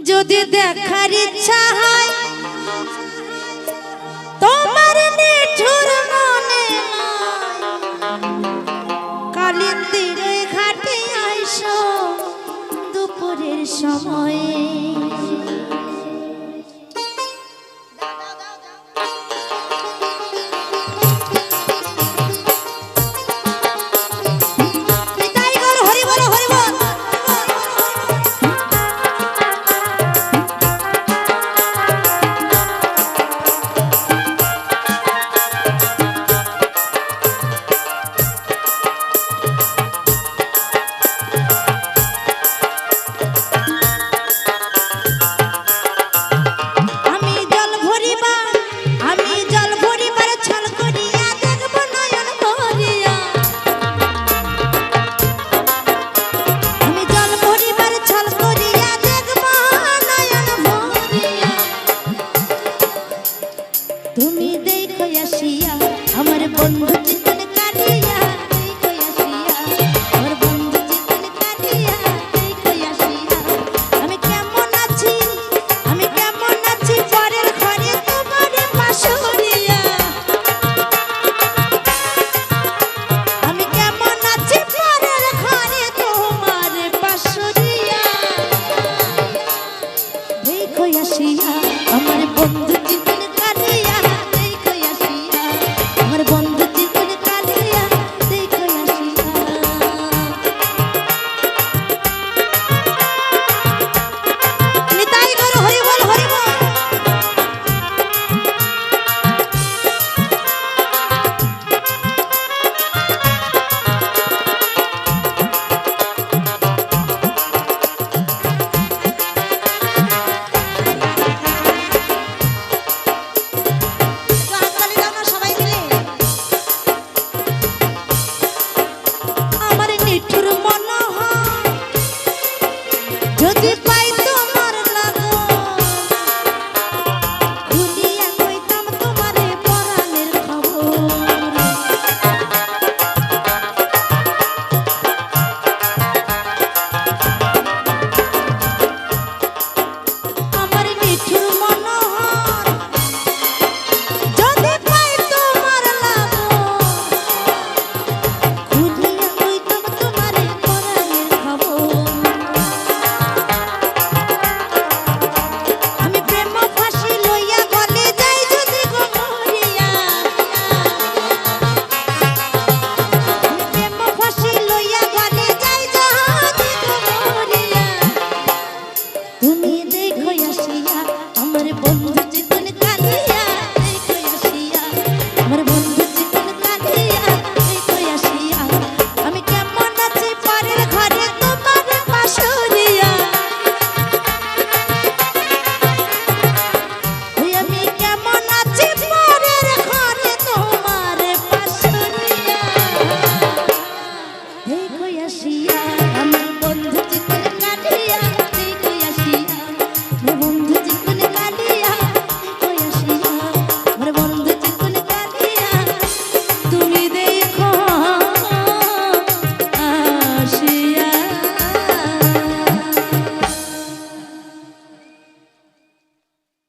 যদি দেখার ইচ্ছা হয় তোমার নিঠুর মনে কালিন্দিরে ঘাটে আইস দুপুরের সময়ে। তুমি দেখো আসিয়া আমার বন্ধু চিত্র